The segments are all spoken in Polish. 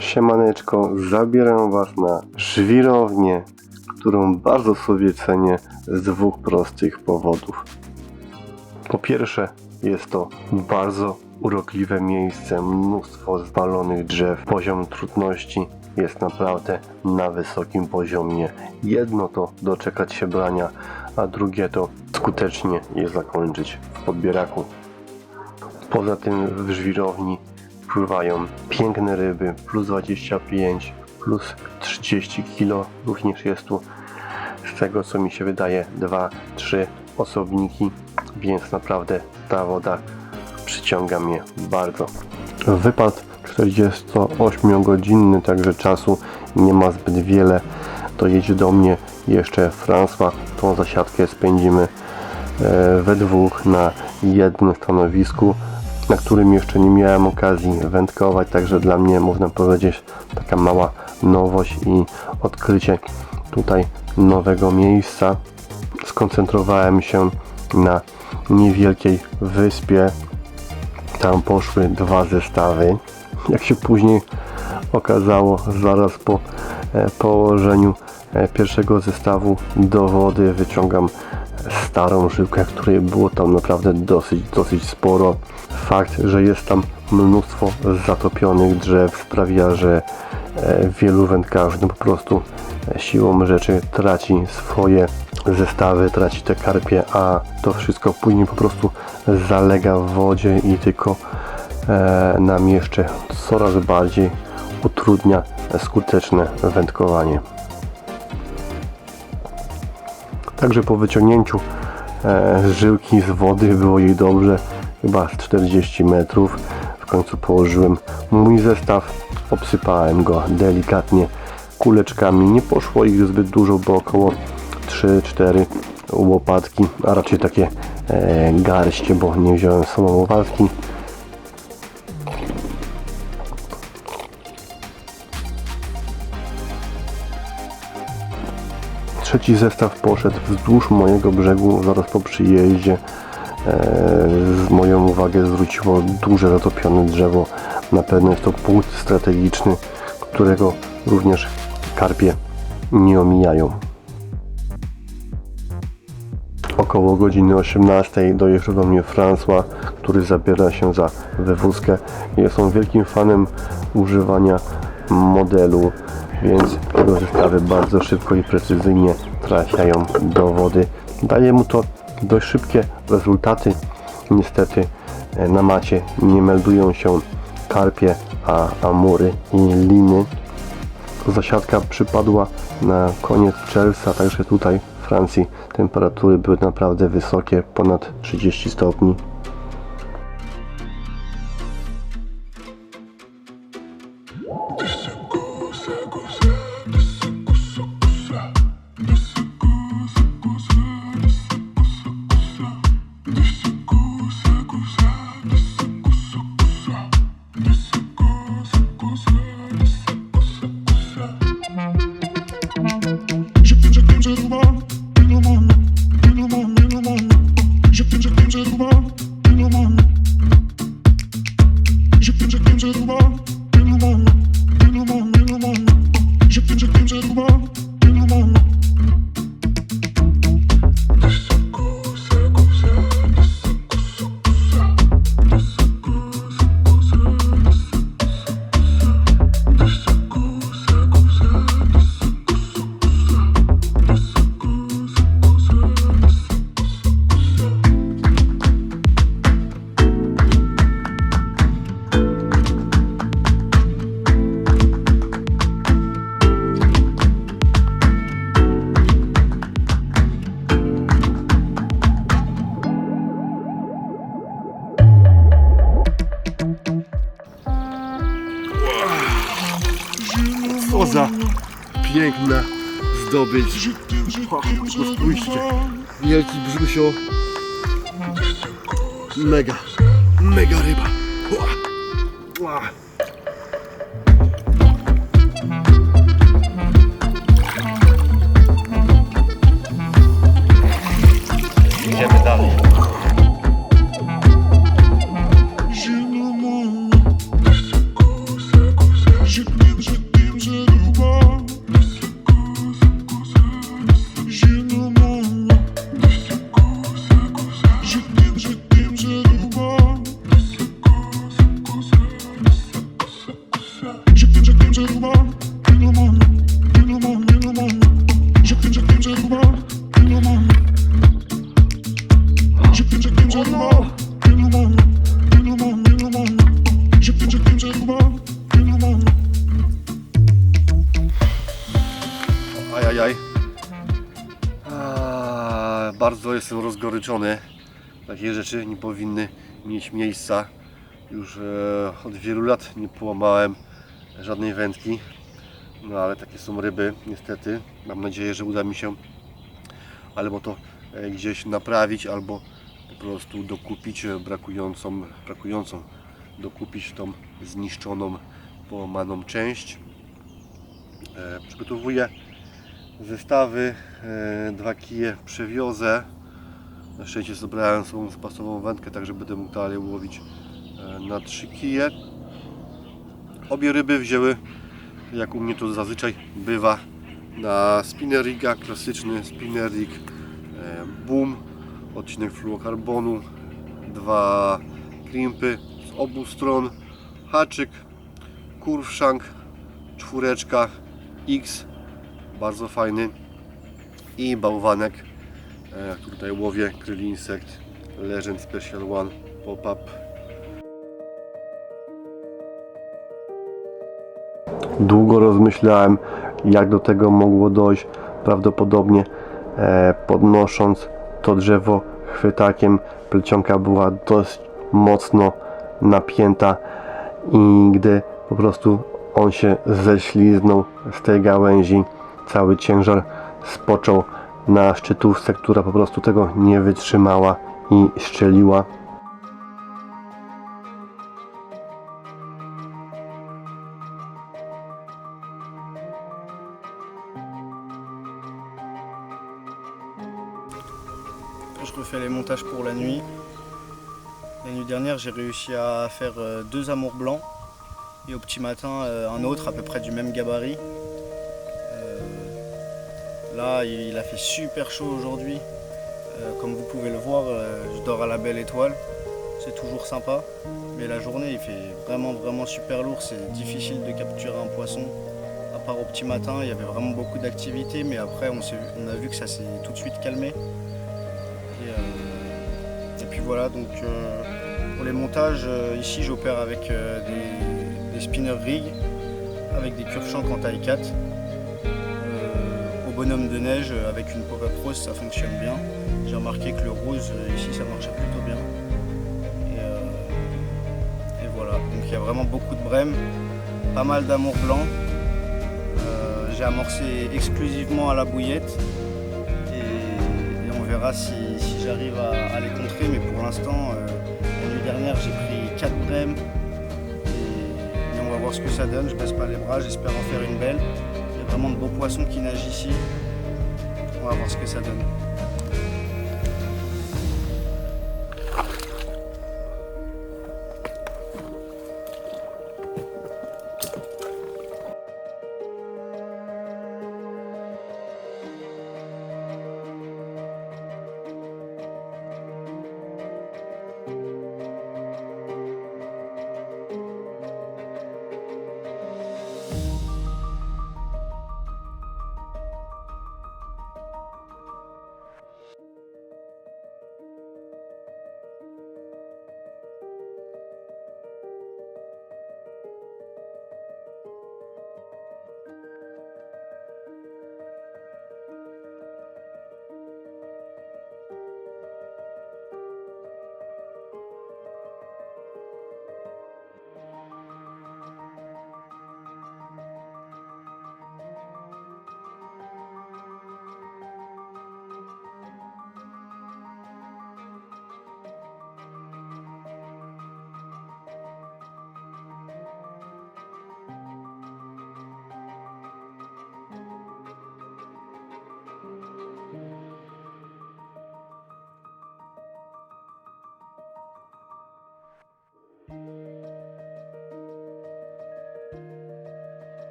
Siemaneczko, zabieram Was na żwirownię, którą bardzo sobie cenię z dwóch prostych powodów. Po pierwsze, jest to bardzo urokliwe miejsce, mnóstwo zwalonych drzew, poziom trudności jest naprawdę na wysokim poziomie. Jedno to doczekać się brania, a drugie to skutecznie je zakończyć w podbieraku. Poza tym w żwirowni pływają piękne ryby, plus 25, plus 30 kg, jest tu z tego co mi się wydaje 2-3 osobniki, więc naprawdę ta woda przyciąga mnie bardzo. Wypad 48 godzinny, także czasu nie ma zbyt wiele. Dojedzie do mnie jeszcze François, tą zasiadkę spędzimy e, we dwóch na jednym stanowisku, na którym jeszcze nie miałem okazji wędkować, także dla mnie można powiedzieć taka mała nowość i odkrycie tutaj nowego miejsca. Skoncentrowałem się na niewielkiej wyspie. Tam poszły dwa zestawy. Jak się później okazało, zaraz po e, położeniu e, pierwszego zestawu do wody wyciągam starą żyłkę, której było tam naprawdę dosyć, dosyć sporo. Fakt, że jest tam mnóstwo zatopionych drzew sprawia, że e, wielu wędkarzy no po prostu e, siłą rzeczy traci swoje zestawy, traci te karpie, a to wszystko później po prostu zalega w wodzie i tylko e, nam jeszcze coraz bardziej utrudnia skuteczne wędkowanie. Także po wyciągnięciu e, żyłki z wody było jej dobrze, chyba z 40 metrów. W końcu położyłem mój zestaw, obsypałem go delikatnie kuleczkami. Nie poszło ich zbyt dużo, bo około 3-4 łopatki, a raczej takie e, garście, bo nie wziąłem sobą łopatki. Trzeci zestaw poszedł wzdłuż mojego brzegu zaraz po przyjeździe. E, z moją uwagę zwróciło duże zatopione drzewo. Na pewno jest to punkt strategiczny, którego również karpie nie omijają. Około godziny 18 dojeżdża do mnie François, który zabiera się za wywózkę. Jest on wielkim fanem używania modelu, więc jego zestawy bardzo szybko i precyzyjnie trafiają do wody. Daje mu to dość szybkie rezultaty. Niestety e, na macie nie meldują się karpie, a amury i liny. Zasiadka przypadła na koniec czerwca, także tutaj w Francji temperatury były naprawdę wysokie, ponad 30 stopni. Za piękna zdobycz. O, tylko spójrzcie. Wielki brzusio. Mega, mega ryba. Ła, ła. Idziemy dalej. Jestem rozgoryczony. Takie rzeczy nie powinny mieć miejsca. Już e, od wielu lat nie połamałem żadnej wędki. No ale takie są ryby, niestety. Mam nadzieję, że uda mi się albo to e, gdzieś naprawić, albo po prostu dokupić brakującą, brakującą dokupić tą zniszczoną, połamaną część. E, przygotowuję zestawy, e, dwa kije przewiozę. Na szczęście zebrałem sobą zapasową wędkę, także będę mógł dalej łowić e, na trzy kije. Obie ryby wzięły, jak u mnie to zazwyczaj bywa, na spinner riga, klasyczny spinner rig e, Boom, odcinek fluorokarbonu, dwa krimpy z obu stron, haczyk, kurwszank, czwóreczka X, bardzo fajny i bałwanek, tutaj łowię, Kryl Insect Legend Special One Pop-Up Długo rozmyślałem, jak do tego mogło dojść. Prawdopodobnie e, podnosząc to drzewo chwytakiem, plecionka była dość mocno napięta i gdy po prostu on się ześliznął z tej gałęzi, cały ciężar spoczął na szczytówce, która po prostu tego nie wytrzymała i szczeliła. Je refais les montages pour la nuit. La nuit dernière, j'ai réussi à faire euh, deux amours blancs et au petit matin, euh, un autre à peu près du même gabarit. Là, il a fait super chaud aujourd'hui. Euh, comme vous pouvez le voir, euh, je dors à la belle étoile. C'est toujours sympa. Mais la journée, il fait vraiment, vraiment super lourd. C'est difficile de capturer un poisson. À part au petit matin, il y avait vraiment beaucoup d'activité. Mais après, on, a vu que ça s'est tout de suite calmé. Et, euh, puis voilà, donc pour les montages, ici j'opère avec des, spinner rigs, avec des curves en taille 4. Bonhomme de neige, euh, avec une pop-up rose, ça fonctionne bien. J'ai remarqué que le rose, euh, ici, ça marchait plutôt bien. Et, euh, et voilà, donc il y a vraiment beaucoup de brèmes, pas mal d'amour blanc. J'ai amorcé exclusivement à la bouillette et, on verra si, j'arrive à, les contrer. Mais pour l'instant, la nuit dernière, j'ai pris 4 brèmes et, et on va voir ce que ça donne. Je baisse pas les bras, j'espère en faire une belle. Il y a vraiment de beaux poissons qui nagent ici. On va voir ce que ça donne.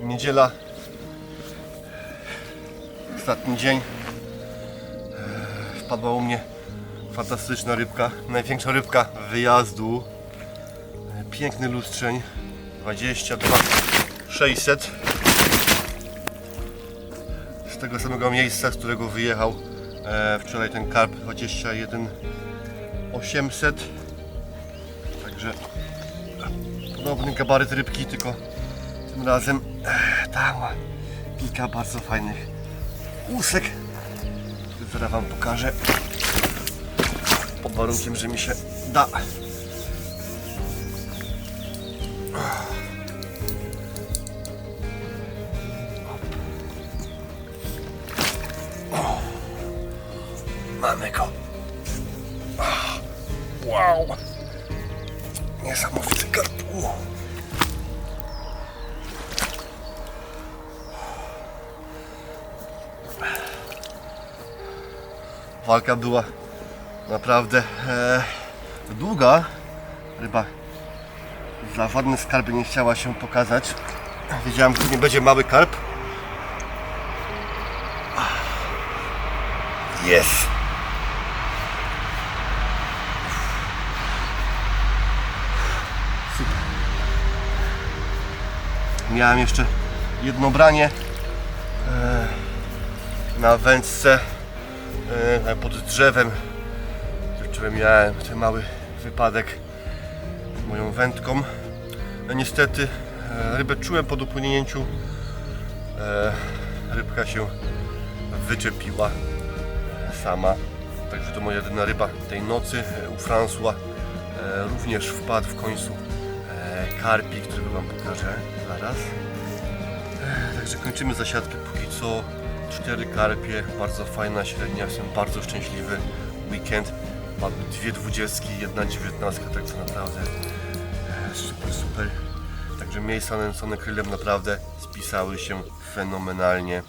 Niedziela. Ostatni dzień. Wpadła u mnie fantastyczna rybka. Największa rybka wyjazdu. Piękny lustrzeń. 22 600. Z tego samego miejsca, z którego wyjechał eee, wczoraj ten karp 21 800. Także podobny gabaryt rybki, tylko Tym razem eh, tam kilka bardzo fajnych łusek, zaraz Wam pokażę. Pod warunkiem, że mi się da. Walka była naprawdę e, długa. Ryba za żadne skarby nie chciała się pokazać. Wiedziałem, że nie będzie mały karp. Jest. Miałem jeszcze jedno branie e, na wędce pod drzewem, którym miałem ten mały wypadek moją wędką. No niestety e, rybę czułem po dopłynięciu. E, rybka się wyczepiła e, sama. Także to moja jedyna ryba tej nocy e, u François. E, również wpadł w końcu e, karpik, którego Wam pokażę zaraz. E, Także kończymy zasiadkę póki co. Cztery karpie, bardzo fajna średnia, jestem bardzo szczęśliwy. Weekend, padły dwie dwudziestki, jedna dziewiętnastka, także naprawdę e, super, super. Także miejsca nęcone krylem naprawdę spisały się fenomenalnie.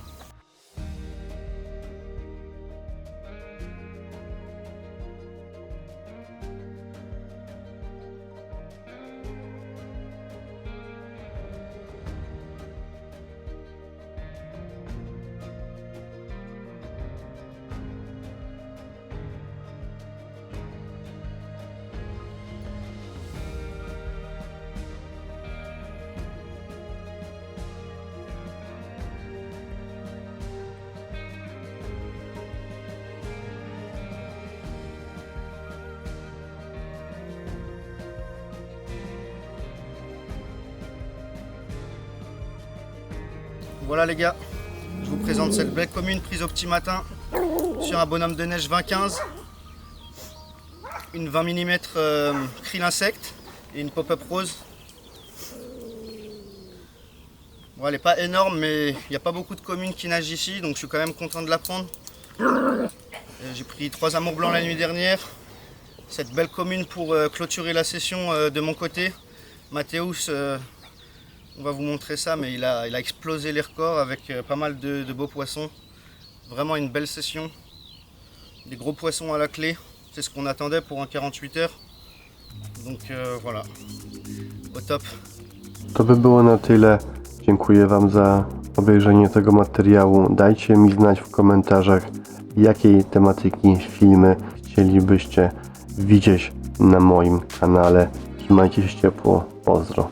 Voilà les gars, je vous présente cette belle commune prise au petit matin sur un bonhomme de neige 20-15, une 20 mm euh, krill insecte et une pop-up rose. Bon, elle n'est pas énorme mais il n'y a pas beaucoup de communes qui nagent ici donc je suis quand même content de la prendre. Euh, J'ai pris trois amours blancs la nuit dernière. Cette belle commune pour euh, clôturer la session euh, de mon côté. Mathéus on va vous montrer ça, mais il a, il a explosé les records avec euh, pas mal de, de beaux poissons. Vraiment une belle session. Des gros poissons à la clé. C'est ce qu'on attendait pour un 48 heures. Donc euh, voilà. Au top. To by było na tyle. Dziękuję Wam za obejrzenie tego materiału. Dajcie mi znać w komentarzach, jakiej tematyki filmy chcielibyście widzieć na moim kanale. Trzymajcie się ciepło. Pozdro.